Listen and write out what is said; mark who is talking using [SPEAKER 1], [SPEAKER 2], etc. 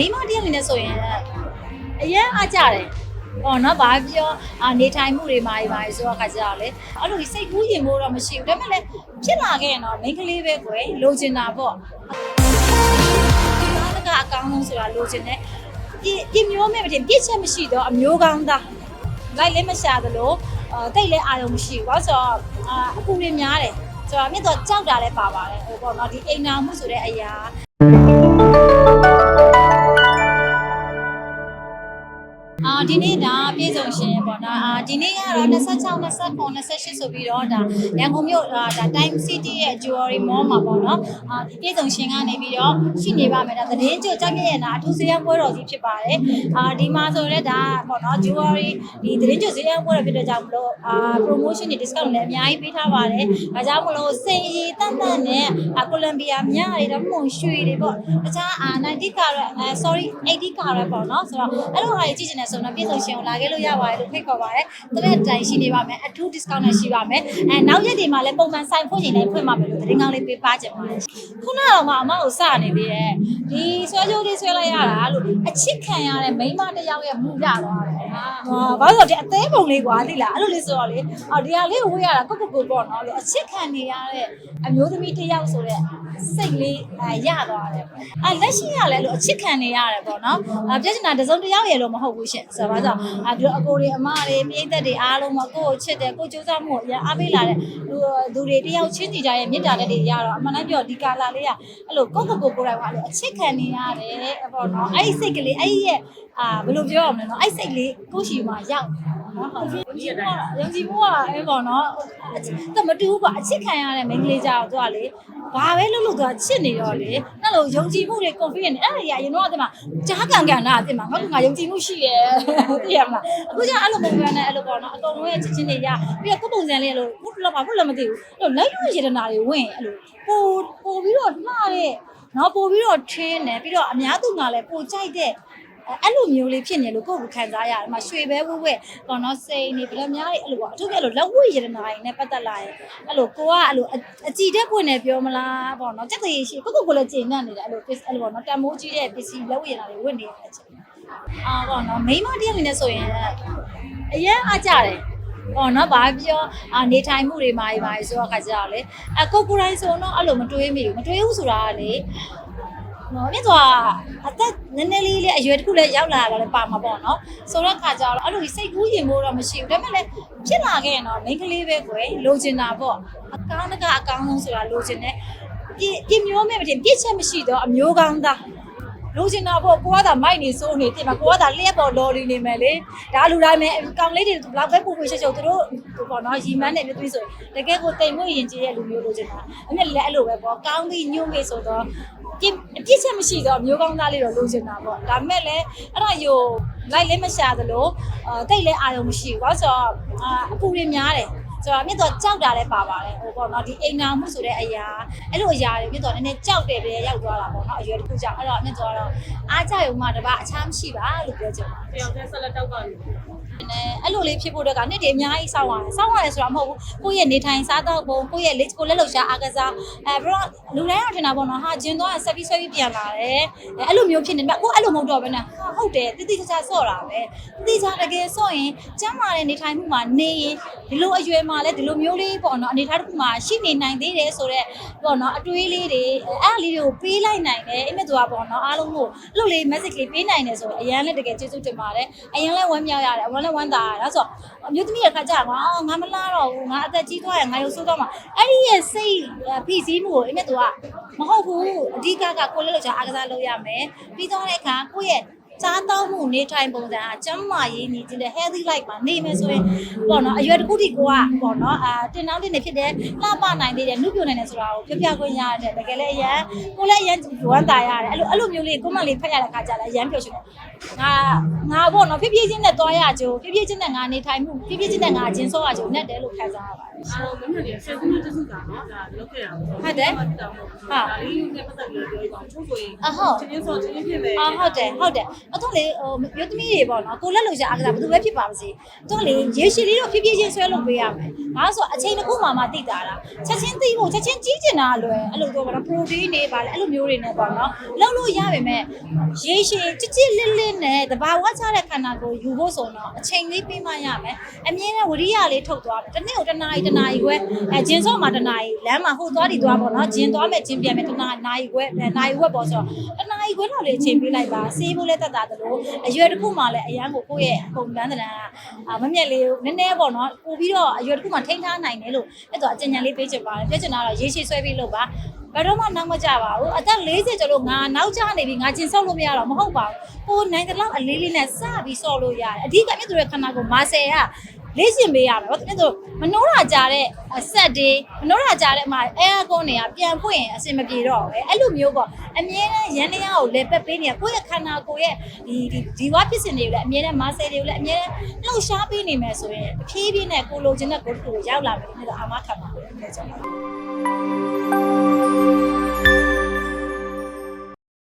[SPEAKER 1] မိန်းမတယောက်အနေနဲ့ဆိုရင်အရင်အားကြတယ်ဟောနော်ဘာပြောအာနေထိုင်မှုတွေမာကြီးပါဆိုတော့ခါကြတော့လေအဲ့လိုစိတ်ကူးရင်မို့တော့မရှိဘူးဒါပေမဲ့လည်းဖြစ်လာခဲ့ရင်တော့မိန်းကလေးပဲကွယ်လိုချင်တာပေါ့ဒီကအကောင်းဆုံးဆိုတာလိုချင်တယ်ဒီဒီမျိုးမဲ့မတင်ပြစ်ချက်မရှိတော့အမျိုးကောင်းသားလိုက်လည်းမရှာသလိုအာတိတ်လည်းအာရုံမရှိဘူးဘာလို့ဆိုတော့အာအပူတွေများတယ်ဆိုတော့မြတ်တော့ကြောက်တာလည်းပါပါတယ်ဟိုပေါ့နော်ဒီအိမ်နာမှုဆိုတဲ့အရာ အာဒီနေ့ဒါပြည်စုံရှင်ပေါ့နော်အာဒီနေ့ကတော့26 29 28ဆိုပြီးတော့ဒါရန်ကုန်မြို့အာဒါ Time City ရဲ့ Jewelry Mall မှာပေါ့နော်အာပြည်စုံရှင်ကနေပြီးတော့ရှိနေပါမယ်ဒါသတင်းကြိုကြမြင့်ရနာအထူးစရန်ပွဲတော်ကြီးဖြစ်ပါတယ်အာဒီမှာဆိုရဲဒါပေါ့နော် Jewelry ဒီသတင်းကြိုစရန်ပွဲတော်ဖြစ်တဲ့ကြောင့်မလို့အာ promotion တွေ discount လည်းအများကြီးပေးထားပါတယ်ဒါကြောင့်မလို့စိန်ရည်တန်တန်နဲ့အာကိုလံဘီယာမြတွေတော့မုံရွှေတွေပေါ့တခြားအာ90 carat အဲ sorry 80 carat ပေါ့နော်ဆိုတော့အဲ့လိုဟာတွေကြည့်ချင်တယ်ဆိုတော့ပြည်စုံရှင်ကိုလာခဲ့လို့ရပါတယ်လို့ဖိတ်ခေါ်ပါတယ်တရက်တိုင်ရှိနေပါမယ်အထူး discount နဲ့ရှိပါမယ်အဲနောက်ရက်တွေမှာလည်းပုံမှန်ဆိုင်ဖွင့်နေတိုင်းဖွင့်ပါမယ်လို့သတင်းကောင်းလေးပေးပါချင်ပါတယ်ခုနကတော့မှအမကိုစနေသေးတယ်ဒီဆွဲကြိုးလေးဆွဲလိုက်ရတာလို့အချစ်ခံရတဲ့မိန်းမတစ်ယောက်ရဲ့မူရသွားတယ်ဟာဘာလို့လဲဆိုတော့ဒီအသေးပုံလေးကွာသိလားအဲ့လိုလေးဆိုတော့လေအော်ဒီဟာလေးကိုဝေးရတာကိုကိုကိုပေါ့နော်လို့အချစ်ခံနေရတဲ့အမျိုးသမီးတစ်ယောက်ဆိုတဲ့စိတ်လေးအဲရသွားတယ်အဲလက်ရှိရလဲလို့အချစ်ခံနေရတယ်ပေါ့နော်အပြည့်စင်တာတစ်စုံတစ်ယောက်ရလို့မဟုတ်ဘူးရှင်ဆိုတော့ဘာလို့အဲဒီအကိုတွေအမတွေပြိသက်တွေအားလုံးမကိုကိုချစ်တယ်ကိုစူးစမ်းမှုကိုအရင်အားပေးလာတဲ့လူသူတွေတယောက်ချင်းစီကြရဲ့မေတ္တာလက်တွေရတော့အမှန်တမ်းပြောဒီကာလာလေးကအဲ့လိုကိုကိုကိုကိုယ်တိုင်ကအဲ့လိုအချစ်ခံနေရတယ်ပေါ့နော်အဲ့ဒီစိတ်ကလေးအဲ့ဒီရဲ့အာဘယ်လိုပြောရမလဲနော်အဲ့ဒီစိတ်လေးကိုရှိမှရောက် နော်ဟုတ်ပြီဒီကယုံကြည်မှုကအဲ့ပေါ့နော်တမတူဘူးကအချစ်ခံရတဲ့မိန်းကလေးကြောက်သူကလေဘာပဲလုပ်လို့သူကချစ်နေတော့လေအဲ့လိုယုံကြည်မှုတွေ confidence အဲ့ဒါကြီးအရင်တော့ကတည်းကကြားကန်ကန်တာအတင်မှာငါကငါယုံကြည်မှုရှိရဲ့သိရမလားအခုကျအဲ့လိုပုံစံနဲ့အဲ့လိုပေါ့နော်အကုန်လုံးရဲ့ချစ်ချင်းတွေရပြီးတော့ကိုယ်ပုံစံလေးအဲ့လိုဘုလောဘာဘုလောမသိဘူးအဲ့လိုလိုက်ရွေးရတနာတွေဝင်အဲ့လိုပို့ပို့ပြီးတော့လှတဲ့နော်ပို့ပြီးတော့ထင်းတယ်ပြီးတော့အများသူကလည်းပို့ကြိုက်တဲ့ အဲ့လိုမျိုးလေးဖြစ်နေလို့ကိုယ့်ကိုခံစားရတယ်။ဒီမှာရွှေပဲဝဲဝဲပေါ့နော်စိန်နေဗလများတွေအဲ့လိုပေါ့အထူးကအဲ့လိုလက်ဝဲရတနာတွေနဲ့ပတ်သက်လာရင်အဲ့လိုကိုကအဲ့လိုအကြည်တက်ပွင့်နေပြောမလားပေါ့နော်စက်သေးရှိကိုကိုကိုလည်းကျင့်နေနေတာအဲ့လိုအဲ့လိုပေါ့နော်တန်မိုးကြီးတဲ့ပစ္စည်းလက်ဝဲရတနာတွေဝတ်နေတဲ့အချိန်အာပေါ့နော်မိန်းမတယောက်အနေနဲ့ဆိုရင်အရင်အားကြတယ်ပေါ့နော်ဘာပြောအာနေထိုင်မှုတွေမာကြီးပါဆိုတော့ခါကြတော့လေအကိုကိုတိုင်းဆိုတော့အဲ့လိုမတွေးမိဘူးမတွေးဘူးဆိုတာကလေ နော်မြတ်စွာအသက်နည်းနည်းလေးလေးအရွယ်တစ်ခုလည်းရောက်လာတာလည်းပါမှာပေါ့နော်ဆိုတော့ခါကြတော့အဲ့လိုစိတ်ကူးရင်မို့တော့မရှိဘူးဒါပေမဲ့လည်းဖြစ်လာခဲ့ရင်တော့မိန်းကလေးပဲကွယ်လိုချင်တာပေါ့အကောင်းတကအကောင်းဆုံးဆိုတာလိုချင်တယ်ဒီဒီမျိုးမဲ့မတင်ပြစ်ချက်မရှိတော့အမျိုးကောင်းသားလိုချင်တာပေါ့ကိုကသာမိုက်နေစိုးနေတင်မှာကိုကသာလျှက်ပေါ်လော်လီနေမယ်လေဒါလူတိုင်းမဲ့ကောင်လေးတွေဘလောက်ပဲပူပူရှက်ရှက်သူတို့ပေါ့နော်ရီမန်းနေပြသွေးဆိုတကယ်ကိုတိမ်မွေ့ရင်ကြီးရဲ့လူမျိုးလိုချင်တာအမြဲလည်းအဲ့လိုပဲပေါ့ကောင်းပြီးညွန့်ပြီးဆိုတော့ ပြစ်အပြစ်ချက်မရှိတော့မျိုးကောင်းသားလေးတော့လိုချင်တာပေါ့ဒါပေမဲ့လည်းအဲ့ဒါယိုလိုက်လည်းမရှာသလိုအာတိတ်လည်းအာရုံမရှိဘူးဘာလို့ဆိုတော့အာအပူတွေများတယ် ဆိုတော့မြစ်တော့ကြောက်တာလည်းပါပါတယ်ဟိုပေါ့နော်ဒီအိမ်နာမှုဆိုတဲ့အရာအဲ့လိုအရာတွေမြစ်တော့နည်းနည်းကြောက်တယ်ပဲရောက်သွားတာပေါ့နော်အရွယ်တစ်ခုကြောင့်အဲ့တော့မြစ်တော့အားကြရုံမှတပါအခြားမရှိပါလို့ပြောချင်ပါတယ်
[SPEAKER 2] တယောက်တည်းဆက်လက်တောက်ပါလို့
[SPEAKER 1] နဲ့အဲ့လိုလေးဖြစ်ဖို့အတွက်ကနှစ်တည်းအများကြီးစောင့်ရတယ်စောင့်ရတယ်ဆိုတာမဟုတ်ဘူးကိုယ့်ရဲ့နေထိုင်စားတော့ပုံကိုယ့်ရဲ့လက်ကိုလက်လောက်ရှာအားကစားအဲပြီးတော့လူတိုင်းတော့ထင်တာပေါ့နော်ဟာဂျင်းတော့ဆက်ပြီးဆွဲပြီးပြန်လာတယ်အဲအဲ့လိုမျိုးဖြစ်နေတယ်ကိုယ်အဲ့လိုမဟုတ်တော့ဘဲနဲ့ဟာဟုတ်တယ်တိတိကျကျဆော့တာပဲတိတိကျတကယ်ဆော့ရင်ကျမ်းမာတဲ့နေထိုင်မှုမှာနေရင်ဒီလိုအရွယ်မှာလည်းဒီလိုမျိုးလေးပေါ့နော်အနေထားတစ်ခုမှာရှိနေနိုင်သေးတယ်ဆိုတော့ပေါ့နော်အတွေးလေးတွေအဲ့အလေးတွေကိုပေးလိုက်နိုင်တယ်အိမ်မက်သူကပေါ့နော်အားလုံးကိုအဲ့လိုလေး message လေးပေးနိုင်တယ်ဆိုတော့အရန်လည်းတကယ်ကျေးဇူးတင်ပါတယ်အရန်လည်းဝမ်းမြောက်ရတယ်အဝမ်းလည်းဝမ်းသာရတယ်ဒါဆိုအမျိုးသမီးရဲ့ခါကြငါအော်ငါမလားတော့ဘူးငါအသက်ကြီးသွားရင်ငါရုပ်ဆိုးသွားမှာအဲ့ဒီရဲ့စိတ်ဖိစီးမှုကိုအိမ်မက်သူကမဟုတ်ဘူးအဓိကကကိုလည်းလောက်ချအားကစားလုပ်ရမယ်ပြီးတော့တဲ့အခါကိုယ့်ရဲ့ စားတောင်းမှုနေထိုင်ပုံစံအကျမ်းမာရေးနေခြင်းတဲ့ healthy life မှာနေမယ်ဆိုရင်ပေါ့နော်အရွယ်တစ်ခုထိကိုကပေါ့နော်အာတင်တောင်းတင်နေဖြစ်တယ်လှပနိုင်သေးတယ်နှုတ်ပြနိုင်တယ်ဆိုတာကိုပြပြခွင့်ရတဲ့တကယ်လည်းအရန်ကိုလည်းအရန်ဝမ်းသာရတယ်အဲ့လိုအဲ့လိုမျိုးလေးကိုမလေးဖတ်ရတဲ့ခါကြလည်းအရန်ပျော်ရွှင်တယ်ငါငါပေါ့နော်ဖြည်းဖြည်းချင်းနဲ့သွားရကြိုးဖြည်းဖြည်းချင်းနဲ့ငါနေထိုင်မှုဖြည်းဖြည်းချင်းနဲ့ငါကျင်းစောရကြိုးနဲ့တယ်လို့ခံစားရပါတယ်
[SPEAKER 2] အော်မင်းတို့ဆယ်စုနှစ်တစုကနော်ဒါလောက်ခဲ့တာပေါ့
[SPEAKER 1] ဟုတ်တယ်
[SPEAKER 2] ဒါလေးနဲ့ပတ်သက်ပြီးပြောပြပါချို့ဆိုရင်
[SPEAKER 1] အဟုတ်
[SPEAKER 2] ချင်းချင်းဆိုချင်းချင်းဖြစ်မယ်
[SPEAKER 1] အာဟုတ်တယ်ဟုတ်တယ်အတော့လေဟိုမြို့သမီးတွေပေါ့နော်ကိုလက်လို့ရှာအားကစားဘယ်သူပဲဖြစ်ပါမစေတော့လေရေရှည်လေးတော့ဖြည်းဖြည်းချင်းဆွဲလို့ပေးရမယ်ငါဆိုအချိန်တစ်ခုမှမသိတာလားချက်ချင်းသိဖို့ချက်ချင်းကြီးကျင်တာလွယ်အဲ့လိုတော့ပေါ့နော် protein တွေပါလေအဲ့လိုမျိုးတွေနဲ့ပေါ့နော်လောက်လို့ရပါမယ်ရေရှည်ကြစ်ကြစ်လစ်လစ်နဲ့တဘာဝချတဲ့ခန္ဓာကိုယ်ယူဖို့ဆိုတော့အချိန်လေးပေးမှရမယ်အမြဲတမ်းဝရိယလေးထုတ်သွားမယ်တစ်နေ့ကိုတစ်နာရီတစ်နာရီခွဲအဲဂျင်းစော့မှာတစ်နာရီလမ်းမှာဟိုသွားဒီသွားပေါ့နော်ဂျင်းသွားမယ်ဂျင်းပြန်မယ်တစ်နာနာရီခွဲနာရီဝက်ပေါ့ဆိုတော့တစ် နာရီခွဲတော့လေအချိန်ပေးလိုက်ပါစေးဖို့လည်းတတ်တာတလို့အရွယ်တစ်ခုမှလည်းအရန်ကိုကိုယ့်ရဲ့ပုံတန်းတန်းအာမမြက်လေးကိုနည်းနည်းပေါ့နော်ပို့ပြီးတော့အရွယ်တစ်ခုမှထိန်းထားနိုင်တယ်လို့အဲ့တော့အကြံဉာဏ်လေးပေးချင်ပါတယ်ပြောချင်တာကတော့ရေရှည်ဆွဲပြီးလို့ပါဘယ်တော့မှနောက်မကြပါဘူးအသက်40ကျော်လို့ငါနောက်ကျနေပြီငါကျင်ဆောက်လို့မရတော့မဟုတ်ပါဘူးကိုနိုင်တဲ့လောက်အလေးလေးနဲ့စပြီးဆော့လို့ရတယ်အဓိကမြတ်သူရဲ့ခန္ဓာကိုယ်မာဆယ်က လေ့ကျင့်ပေးရမယ်ဘာဖြစ်လို့မနှိုးတာကြတဲ့အဆက်တွေမနှိုးတာကြတဲ့အမှာအဲကွန်တွေကပြန်ဖွင့်ရင်အဆင်မပြေတော့ဘူးအဲ့လိုမျိုးပေါ့အမြဲတမ်းရန်တရားကိုလေပက်ပေးနေရကိုယ့်ရဲ့ခန္ဓာကိုယ်ရဲ့ဒီဒီဒီဝါဖြစ်စဉ်တွေကိုလည်းအမြဲတမ်းမာဆယ်တွေကိုလည်းအမြဲတမ်းလှုပ်ရှားပေးနေမယ်ဆိုရင်အဖြည်းဖြည်းနဲ့ကိုလိုချင်တဲ့ကိုယ်တစ်ခုကိုရောက်လာမယ်လို့အာမခံပါတယ်ပြောချင်ပါတယ်